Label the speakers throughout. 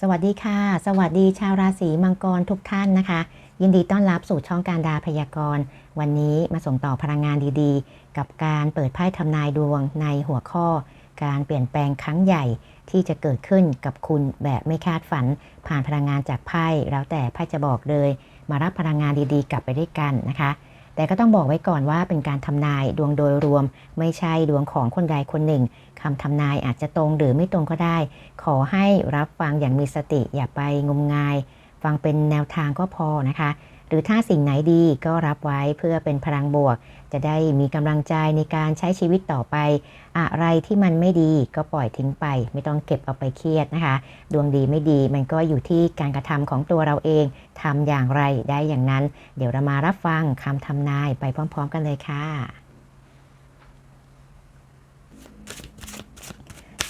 Speaker 1: สวัสดีค่ะ สวัสดีชาวราศีมังกรทุกท่านนะคะ ยินดีต้อนรับสู่ช่องการดาพยากรณ์ วันนี้มาส่งต่อพลังงานดีๆ กับการเปิดไพ่ทำนายดวงในหัวข้อ การเปลี่ยนแปลงครั้งใหญ่ที่จะเกิดขึ้นกับคุณแบบไม่คาดฝัน ผ่านพลังงานจากไพ่แล้วแต่ไพ่จะบอกเลย มารับพลังงานดีๆ กลับไปด้วยกันนะคะ แต่ก็ต้องบอกไว้ก่อนว่าเป็นการทำนายดวงโดยรวม ไม่ใช่ดวงของคนใดคนหนึ่งคำทำนายอาจจะตรงหรือไม่ตรงก็ได้ ขอให้รับฟังอย่างมีสติอย่าไปงมงาย ฟังเป็นแนวทางก็พอนะคะ หรือถ้าสิ่งไหนดีก็รับไว้เพื่อเป็นพลังบวก จะได้มีกำลังใจในการใช้ชีวิตต่อไป อะไรที่มันไม่ดีก็ปล่อยทิ้งไป ไม่ต้องเก็บเอาไปเครียดนะคะ ดวงดีไม่ดีมันก็อยู่ที่การกระทำของตัวเราเองทำอย่างไรได้อย่างนั้น เดี๋ยวเรามารับฟังคำทำนายไปพร้อม ๆ กันเลยค่ะ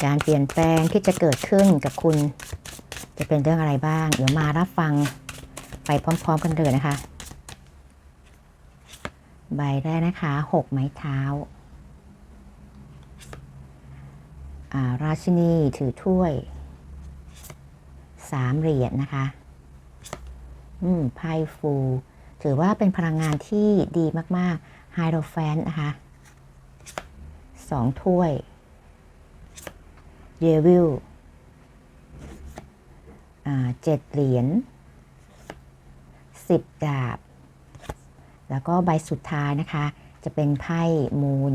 Speaker 1: การเปลี่ยนแปลงที่จะเกิดขึ้นกับคุณ จะเป็นเรื่องอะไรบ้าง เดี๋ยวมารับฟัง ไปพร้อม ๆ กันเลยนะคะ ใบแรกนะคะหกไม้เท้าาราชินีถือถ้วยสามเหรียญนะคะ อืมไพ่ฟู ถือว่าเป็นพลังงานที่ดีมากๆไฮโดรแฟนนะคะสองถ้วยเยวิลเจ็ดเหรียญ สิบดาบ แล้วก็ใบสุดท้ายนะคะ จะเป็นไพ่มูล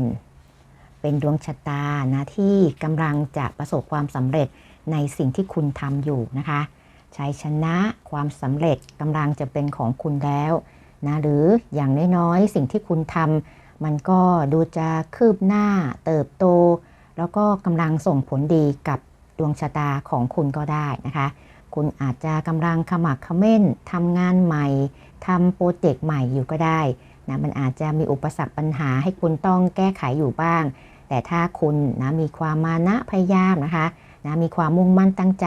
Speaker 1: เป็นดวงชะตานะที่กำลังจะประสบความสำเร็จในสิ่งที่คุณทำอยู่นะคะชัยชนะความสำเร็จกำลังจะเป็นของคุณแล้วนะหรืออย่างน้อยๆ สิ่งที่คุณทำมันก็ดูจะคืบหน้าเติบโต แล้วก็กำลังส่งผลดีกับดวงชะตาของคุณก็ได้นะคะ คุณอาจจะกำลังขมักขม้นทำงานใหม่ทำโปรเจกต์ใหม่อยู่ก็ได้นะมันอาจจะมีอุปสรรคปัญหาให้คุณต้องแก้ไขอยู่บ้าง แต่ถ้าคุณนะมีความมานะพยายามนะคะนะมีความมุ่งมั่นตั้งใจ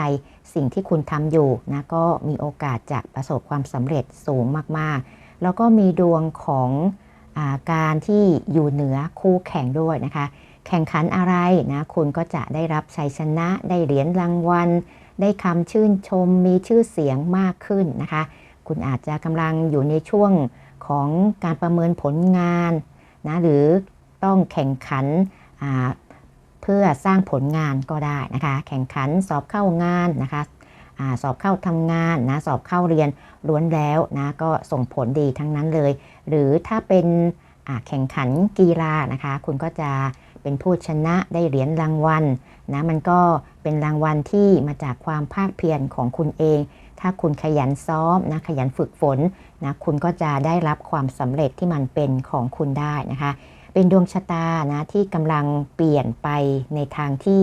Speaker 1: สิ่งที่คุณทำอยู่นะก็มีโอกาสจะประสบความสำเร็จสูงมากๆ แล้วก็มีดวงของอาการที่อยู่เหนือคู่แข่งด้วยนะคะ แข่งขันอะไรนะคุณก็จะได้รับชัยชนะได้เหรียญรางวัล ได้คำชื่นชมมีชื่อเสียงมากขึ้นนะคะ คุณอาจจะกำลังอยู่ในช่วงของการประเมินผลงานนะหรือต้องแข่งขันเพื่อสร้างผลงานก็ได้นะคะ แข่งขันสอบเข้างานนะคะอสอบเข้าทำงานนะสอบเข้าเรียนล้วนแล้วนะก็ส่งผลดีทั้งนั้นเลย หรือถ้าเป็นแข่งขันกีฬานะคะ คุณก็จะเป็นผู้ชนะได้เหรียญรางวัลนะมันก็ เป็นรางวัลที่มาจากความภาคเพียรของคุณเอง ถ้าคุณขยันซ้อมนะขยันฝึกฝนนะคุณก็จะได้รับความสำเร็จที่มันเป็นของคุณได้นะคะ เป็นดวงชะตานะที่กำลังเปลี่ยนไปในทางที่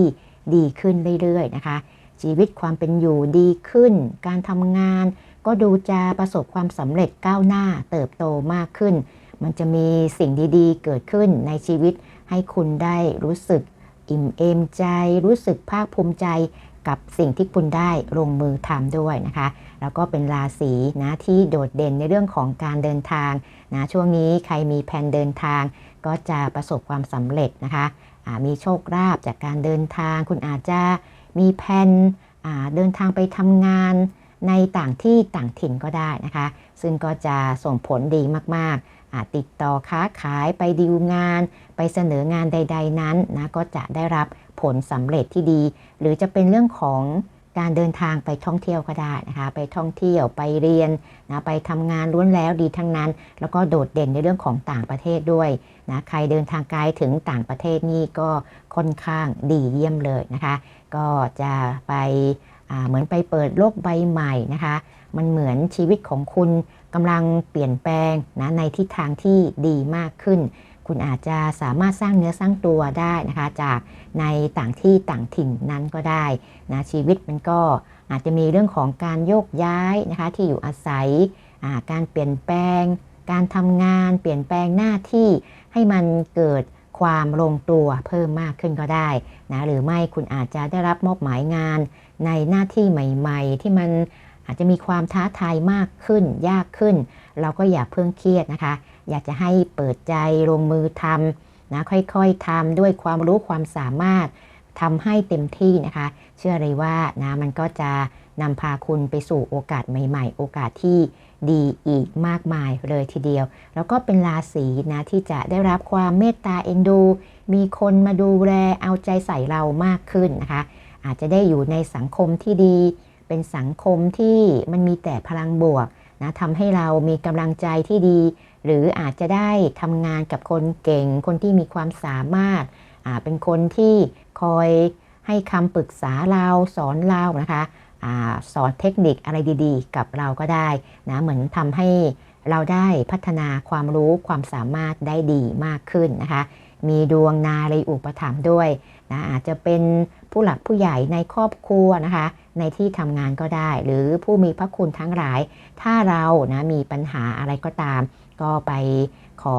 Speaker 1: ดีขึ้นเรื่อยๆนะคะ ชีวิตความเป็นอยู่ดีขึ้น การทำงานก็ดูจะประสบความสำเร็จก้าวหน้าเติบโตมากขึ้น มันจะมีสิ่งดีๆ เกิดขึ้นในชีวิตให้คุณได้รู้สึก อิ่มเอมใจ รู้สึกภาคภูมิใจกับสิ่งที่คุณได้ลงมือทำด้วยนะคะ แล้วก็เป็นราศีนะที่โดดเด่นในเรื่องของการเดินทางนะช่วงนี้ใครมีแผนเดินทาง ก็จะประสบความสำเร็จนะคะมีโชคลาภจากการเดินทาง คุณอาจจะมีแผนเดินทางไปทำงานในต่างที่ต่างถิ่นก็ได้นะคะ ซึ่งก็จะส่งผลดีมาก ติดต่อค้าขายไปดีลงาน ไปเสนองานใด ๆ นั้นนะก็จะได้รับผลสำเร็จที่ดี หรือจะเป็นเรื่องของการเดินทางไปท่องเที่ยวก็ได้นะคะ ไปท่องเที่ยวไปเรียนนะไปทำงานล้วนแล้วดีทั้งนั้น แล้วก็โดดเด่นในเรื่องของต่างประเทศด้วยนะใครเดินทางไกลถึงต่างประเทศนี่ก็ค่อนข้างดีเยี่ยมเลยนะคะ ก็จะไปเหมือนไปเปิดโลกใบใหม่นะคะ มันเหมือนชีวิตของคุณ กำลังเปลี่ยนแปลงนะในทิศทางที่ดีมากขึ้น คุณอาจจะสามารถสร้างเนื้อสร้างตัวได้นะคะจากในต่างที่ต่างถิ่นนั้นก็ได้นะชีวิตมันก็อาจจะมีเรื่องของการโยกย้ายนะคะที่อยู่อาศัยการเปลี่ยนแปลง การทำงาน เปลี่ยนแปลงหน้าที่ให้มันเกิดความลงตัวเพิ่มมากขึ้นก็ได้นะหรือไม่คุณอาจจะได้รับมอบหมายงานในหน้าที่ใหม่ ๆ ที่มัน อาจจะมีความท้าทายมากขึ้น ยากขึ้น เราก็อย่าเพิ่งเครียดนะคะ อยากจะให้เปิดใจลงมือทำนะค่อยๆทำด้วยความรู้ความสามารถทำให้เต็มที่นะคะ เชื่อเลยว่านะมันก็จะนำพาคุณไปสู่โอกาสใหม่ๆ โอกาสที่ดีอีกมากมายเลยทีเดียว แล้วก็เป็นราศีนะที่จะได้รับความเมตตาเอ็นดู มีคนมาดูแลเอาใจใส่เรามากขึ้นนะคะ อาจจะได้อยู่ในสังคมที่ดี เป็นสังคมที่มันมีแต่พลังบวกนะทำให้เรามีกำลังใจที่ดี หรืออาจจะได้ทำงานกับคนเก่ง คนที่มีความสามารถาเป็นคนที่คอยให้คำปรึกษาเราสอนเรานะคะอสอนเทคนิคอะไรดีๆ กับเราก็ได้นะเหมือนทำให้เราได้พัฒนาความรู้ความสามารถได้ดีมากขึ้นนะคะ มีดวงนารีอุปถัมภ์ด้วยนะอาจจะเป็นผู้หลักผู้ใหญ่ในครอบครัวนะคะ ในที่ทำงานก็ได้ หรือผู้มีพระคุณทั้งหลาย ถ้าเรานะมีปัญหาอะไรก็ตาม ก็ไปขอ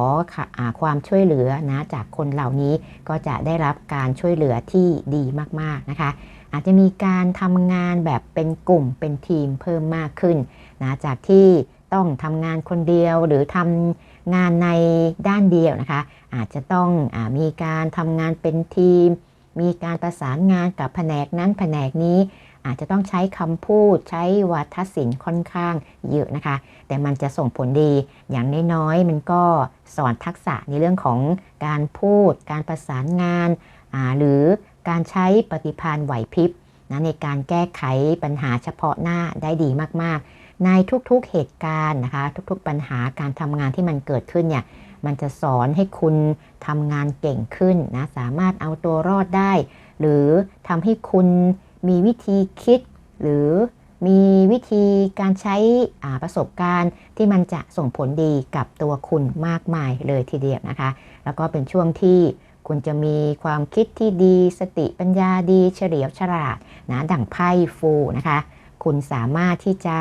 Speaker 1: อความช่วยเหลือนะจากคนเหล่านี้ก็จะได้รับการช่วยเหลือที่ดีมากๆนะคะ อาจจะมีการทำงานแบบเป็นกลุ่มเป็นทีมเพิ่มมากขึ้นนะจากที่ต้องทำงานคนเดียวหรือทำงานในด้านเดียวนะคะ อาจจะต้องอมีการทำงานเป็นทีม มีการประสานงานกับแผนกนั้นแผนกนี้ อาจจะต้องใช้คำพูดใช้วัฒศิลป์ค่อนข้างเยอะนะคะ แต่มันจะส่งผลดีอย่างน้อยๆมันก็สอนทักษะในเรื่องของการพูด การประสานงานหรือการใช้ปฏิภาณไหวพริบนะในการแก้ไขปัญหาเฉพาะหน้าได้ดีมากๆ ในทุกๆเหตุการณ์นะคะ ทุกๆปัญหาการทำงานที่มันเกิดขึ้นเนี่ยมันจะสอนให้คุณทำงานเก่งขึ้นนะสามารถเอาตัวรอดได้ หรือทำให้คุณ มีวิธีคิด หรือมีวิธีการใช้ประสบการณ์ที่มันจะส่งผลดีกับตัวคุณมากมายเลยทีเดียวนะคะ แล้วก็เป็นช่วงที่คุณจะมีความคิดที่ดี สติปัญญาดีเฉลียวฉลาดนะดั่งไพ่ฟูนะคะ คุณสามารถที่จะ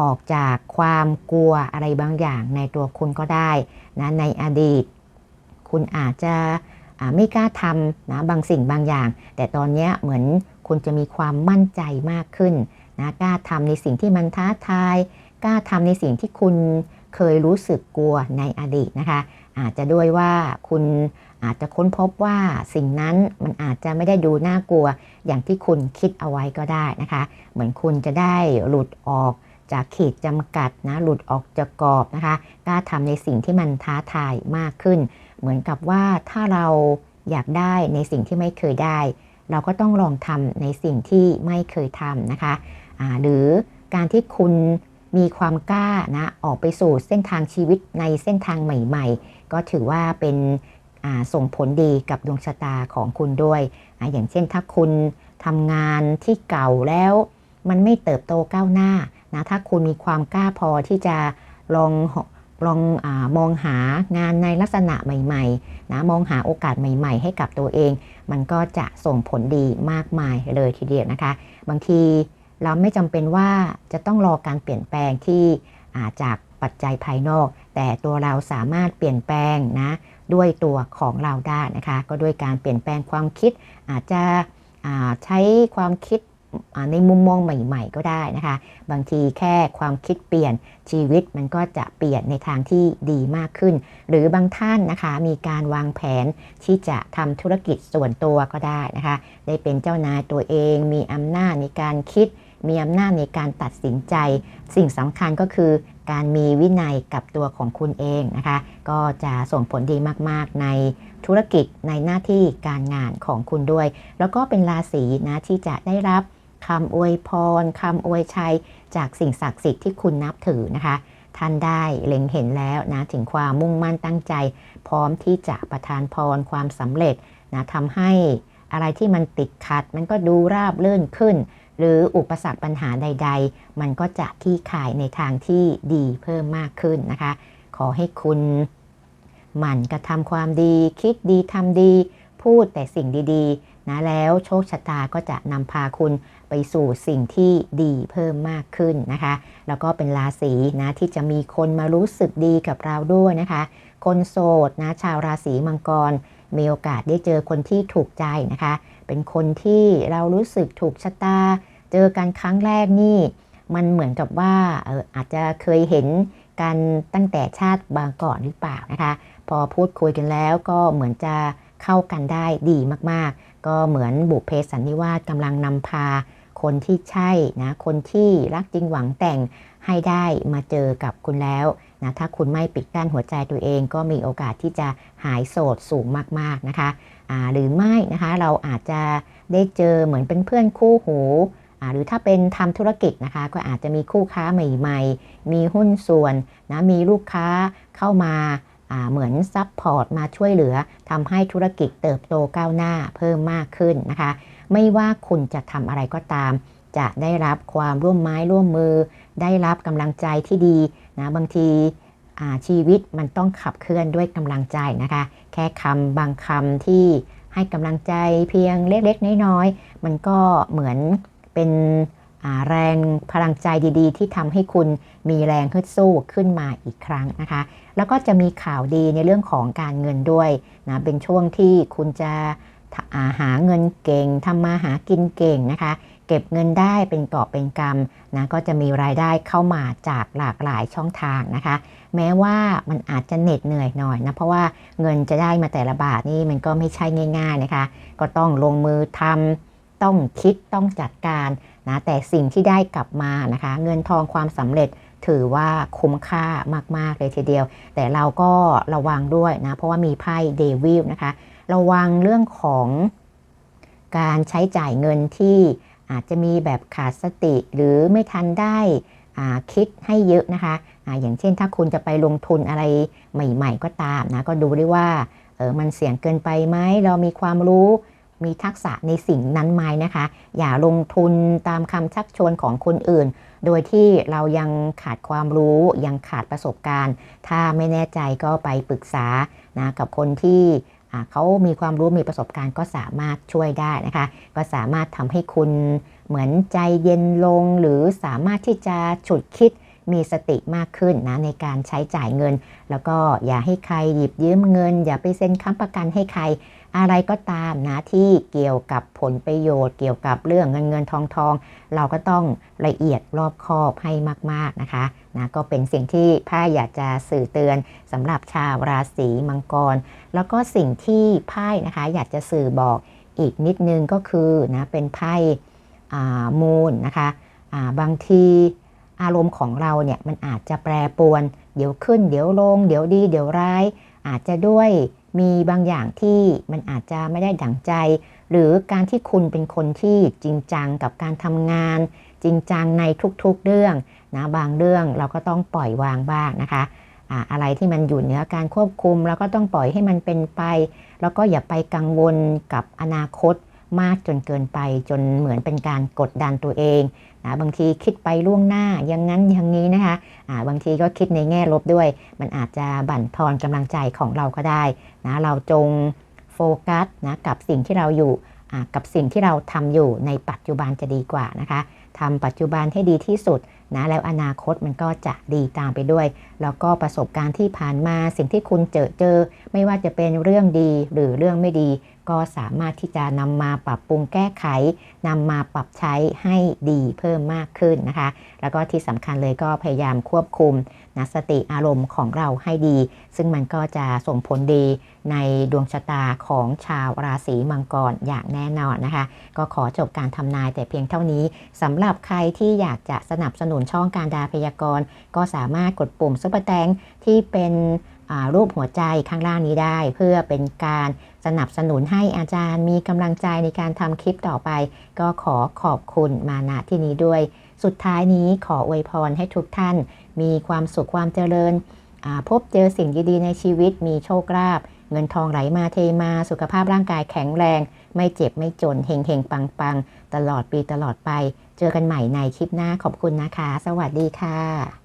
Speaker 1: ออกจากความกลัวอะไรบางอย่างในตัวคุณก็ได้นะในอดีต คุณอาจจะไม่กล้าทำนะบางสิ่งบางอย่าง แต่ตอนนี้เหมือน คุณจะมีความมั่นใจมากขึ้นนะกล้าทำในสิ่งที่มันท้าทายกล้าทำในสิ่งที่คุณเคยรู้สึกกลัวในอดีตนะคะ อาจจะด้วยว่าคุณอาจจะค้นพบว่าสิ่งนั้นมันอาจจะไม่ได้ดูน่ากลัว อย่างที่คุณคิดเอาไว้ก็ได้นะคะ เหมือนคุณจะได้หลุดออกจากขีดจำกัดนะหลุดออกจากกรอบนะคะกล้าทำในสิ่งที่มันท้าทายมากขึ้น เหมือนกับว่าถ้าเราอยากได้ในสิ่งที่ไม่เคยได้ เราก็ต้องลองทำในสิ่งที่ไม่เคยทำนะคะหรือการที่คุณมีความกล้านะออกไปสู่เส้นทางชีวิตในเส้นทางใหม่ ๆ ก็ถือว่าเป็นส่งผลดีกับดวงชะตาของคุณด้วยออย่างเช่นถ้าคุณทำงานที่เก่าแล้ว มันไม่เติบโตก้าวหน้านะถ้าคุณมีความกล้าพอที่จะลอง ลองอมองหางานในลักษณะใหม่ๆนะมองหาโอกาสใหม่ ๆ ให้กับตัวเอง มันก็จะส่งผลดีมากมายเลยทีเดียวนะคะ บางทีเราไม่จำเป็นว่าจะต้องรอการเปลี่ยนแปลงที่าจากปัจจัยภายนอก แต่ตัวเราสามารถเปลี่ยนแปลงนะด้วยตัวของเราได้นะคะ ก็ด้วยการเปลี่ยนแปลงความคิดอาจจะใช้ความคิด ในมุมมองใหม่ ๆ ก็ได้นะคะ บางทีแค่ความคิดเปลี่ยนชีวิตมันก็จะเปลี่ยนในทางที่ดีมากขึ้น หรือบางท่านนะคะมีการวางแผนที่จะทำธุรกิจส่วนตัวก็ได้นะคะ ได้เป็นเจ้านายตัวเอง มีอำนาจในการคิด มีอำนาจในการตัดสินใจ สิ่งสำคัญก็คือการมีวินัยกับตัวของคุณเองนะคะ ก็จะส่งผลดีมากๆในธุรกิจในหน้าที่การงานของคุณด้วย แล้วก็เป็นราศีนะที่จะได้รับ คำอวยพรคำอวยชัย จากสิ่งศักดิ์สิทธิ์ที่คุณนับถือนะคะ ท่านได้เล็งเห็นแล้วนะถึงความมุ่งมั่นตั้งใจ พร้อมที่จะประทานพรความสำเร็จนะทำให้อะไรที่มันติดขัด มันก็ดูราบรื่นขึ้น หรืออุปสรรคปัญหาใด ๆ มันก็จะที่ขายในทางที่ดีเพิ่มมากขึ้นนะคะ ขอให้คุณหมั่นกระทำความดี คิดดีทำดี พูดแต่สิ่งดีๆ นะแล้วโชคชะตาก็จะนำพาคุณไปสู่สิ่งที่ดีเพิ่มมากขึ้นนะคะ แล้วก็เป็นราศีนะที่จะมีคนมารู้สึกดีกับเราด้วยนะคะ คนโสดนะชาวราศีมังกร มีโอกาสได้เจอคนที่ถูกใจนะคะ เป็นคนที่เรารู้สึกถูกชะตา เจอกันครั้งแรกนี่ มันเหมือนกับว่าอออาจจะเคยเห็นกันตั้งแต่ชาติบางก่อนหรือเปล่านะคะ พอพูดคุยกันแล้วก็เหมือนจะเข้ากันได้ดีมาก ก็เหมือนบุพเพสันนิวาสกำลังนำพาคนที่ใช่นะคนที่รักจริงหวังแต่งให้ได้มาเจอกับคุณแล้วนะถ้าคุณไม่ปิดกั้นหัวใจตัวเองก็มีโอกาสที่จะหายโสดสูงมากๆนะคะหรือไม่นะคะเราอาจจะได้เจอเหมือนเป็นเพื่อนคู่หูหรือถ้าเป็นทำธุรกิจนะคะ ก็อาจจะมีคู่ค้าใหม่ ๆ มีหุ้นส่วนนะมีลูกค้าเข้ามา เหมือนซัพพอร์ตมาช่วยเหลือทำให้ธุรกิจเติบโตก้าวหน้าเพิ่มมากขึ้นนะคะ ไม่ว่าคุณจะทำอะไรก็ตาม จะได้รับความร่วมไม้ร่วมมือ ได้รับกำลังใจที่ดีนะบางทีชีวิตมันต้องขับเคลื่อนด้วยกำลังใจนะคะ แค่คำบางคำที่ให้กำลังใจเพียงเล็กๆน้อยๆมันก็เหมือนเป็น แรงพลังใจดีๆ ที่ทำให้คุณมีแรงฮึดสู้ขึ้นมาอีกครั้งนะคะ แล้วก็จะมีข่าวดีในเรื่องของการเงินด้วยนะเป็นช่วงที่คุณจะาหาเงินเก่งทำมาหากินเก่งนะคะ เก็บเงินได้เป็นกอบเป็นกำนะก็จะมีรายได้เข้ามาจากหลากหลายช่องทางนะคะ แม้ว่ามันอาจจะเหน็ดเหนื่อยหน่อยนะเพราะว่าเงินจะได้มาแต่ละบาทนี่มันก็ไม่ใช่ง่าย ๆนะคะ ก็ต้องลงมือทำต้องคิดต้องจัดการ นะแต่สิ่งที่ได้กลับมานะคะ เงินทองความสำเร็จถือว่าคุ้มค่ามาก ๆ เลยทีเดียว แต่เราก็ระวังด้วยนะ เพราะว่ามีไพ่เดวิลนะคะ ระวังเรื่องของการใช้จ่ายเงินที่อาจจะมีแบบขาดสติหรือไม่ทันได้คิดให้เยอะนะคะออย่างเช่นถ้าคุณจะไปลงทุนอะไรใหม่ ๆ ก็ตามนะ ก็ดูด้ว่าเออมันเสี่ยงเกินไปไหมเรามีความรู้ มีทักษะในสิ่งนั้นไหมนะคะ อย่าลงทุนตามคำชักชวนของคนอื่น โดยที่เรายังขาดความรู้ยังขาดประสบการณ์ ถ้าไม่แน่ใจก็ไปปรึกษานะกับคนที่เขามีความรู้มีประสบการณ์ก็สามารถช่วยได้นะคะ ก็สามารถทำให้คุณเหมือนใจเย็นลง หรือสามารถที่จะฉุดคิดมีสติมากขึ้นนะในการใช้จ่ายเงิน แล้วก็อย่าให้ใครหยิบยืมเงิน อย่าไปเซ็นค้ำประกันให้ใคร อะไรก็ตามนะที่เกี่ยวกับผลประโยชน์ เกี่ยวกับเรื่องเงินเงินทองทอง เราก็ต้องละเอียดรอบคอบให้มาก ๆนะคะนะก็เป็นสิ่งที่พ่าอยากจะสื่อเตือนสำหรับชาวราศีมังกร แล้วก็สิ่งที่ไพ่นะคะอยากจะสื่อบอกอีกนิดนึงก็คือนะเป็นไพ่มูลนะคะบางทีอารมณ์ของเราเนี่ยมันอาจจะแปรปรวน เดี๋ยวขึ้น เดี๋ยวลง เดี๋ยวดี เดี๋ยวร้าย อาจจะด้วยมีบางอย่างที่มันอาจจะไม่ได้ดั่งใจ หรือการที่คุณเป็นคนที่จริงจังกับการทำงาน จริงจังในทุกๆเรื่องนะบางเรื่องเราก็ต้องปล่อยวางบ้างนะคะอะอะไรที่มันอยู่เหนือการควบคุมเราก็ต้องปล่อยให้มันเป็นไป แล้วก็อย่าไปกังวลกับอนาคต มากจนเกินไปจนเหมือนเป็นการกดดันตัวเองนะบางทีคิดไปล่วงหน้าอย่างนั้นอย่างนี้นะคะะบางทีก็คิดในแง่ลบด้วย มันอาจจะบั่นทอนกำลังใจของเราก็ได้นะเราจงโฟกัสนะกับสิ่งที่เราอยู่กับสิ่งที่เราทำอยู่ในปัจจุบันจะดีกว่านะคะทำปัจจุบันให้ดีที่สุดนะแล้วอนาคตมันก็จะดีตามไปด้วย แล้วก็ประสบการณ์ที่ผ่านมาสิ่งที่คุณเจอเจอ ไม่ว่าจะเป็นเรื่องดีหรือเรื่องไม่ดี ก็สามารถที่จะนำมาปรับปรุงแก้ไขนำมาปรับใช้ให้ดีเพิ่มมากขึ้นนะคะ แล้วก็ที่สำคัญเลยก็พยายามควบคุมนะสติอารมณ์ของเราให้ดี ซึ่งมันก็จะส่งผลดีในดวงชะตาของชาวราศีมังกรอย่างแน่นอนนะคะ ก็ขอจบการทำนายแต่เพียงเท่านี้สำหรับใครที่อยากจะสนับสนุนช่องการดาพยากรณ์ ก็สามารถกดปุ่มซุปเปอร์แตงที่เป็น รูปหัวใจข้างล่างนี้ได้ เพื่อเป็นการสนับสนุนให้อาจารย์มีกำลังใจในการทำคลิปต่อไป ก็ขอขอบคุณมาณที่นี้ด้วย สุดท้ายนี้ขออวยพรให้ทุกท่าน มีความสุขความเจริญ พบเจอสิ่งดีๆในชีวิต มีโชคลาภเงินทองไหลมาเทมาสุขภาพร่างกายแข็งแรง ไม่เจ็บไม่จนเฮงเฮงปังปังตลอดปีตลอดไป เจอกันใหม่ในคลิปหน้าขอบคุณนะคะ สวัสดีค่ะ